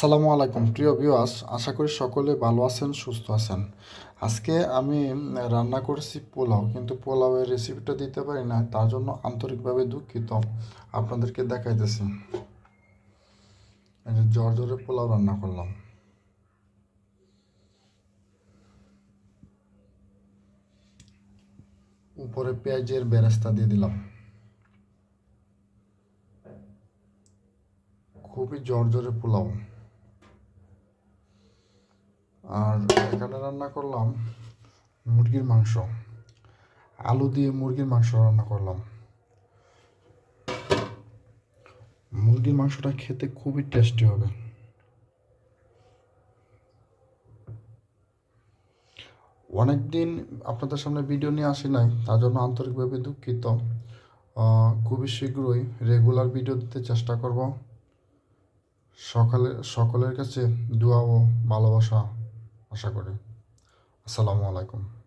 আসসালামু আলাইকুম। প্রিয় ভিউয়ার্স আশা করি সকলে ভালো আছেন, সুস্থ আছেন। আজকে আমি রান্না করেছি পোলাও, কিন্তু পোলাওয়ের রেসিপিটা দিতে পারি না, তার জন্য আন্তরিকভাবে দুঃখিত। আপনাদেরকে দেখাইতেছি। জ্বর জ্বরে পোলাও রান্না করলাম। উপরে পেঁয়াজের বেরেস্তা দিয়ে দিলাম। খুবই জ্বর জ্বরে পোলাও। আর এখানে রান্না করলাম মুরগির মাংস। আলু দিয়ে মুরগির মাংস রান্না করলাম। মুরগির মাংসটা খেতে খুবই টেস্টি হবে। অনেক দিন আপনাদের সামনে ভিডিও নিয়ে আসি নাই, তার জন্য আন্তরিকভাবে দুঃখিত। খুবই শীঘ্রই রেগুলার ভিডিও দিতে চেষ্টা করব। সকালে সকলের কাছে দোয়া ও ভালোবাসা। আশা করি। আসসালামু আলাইকুম।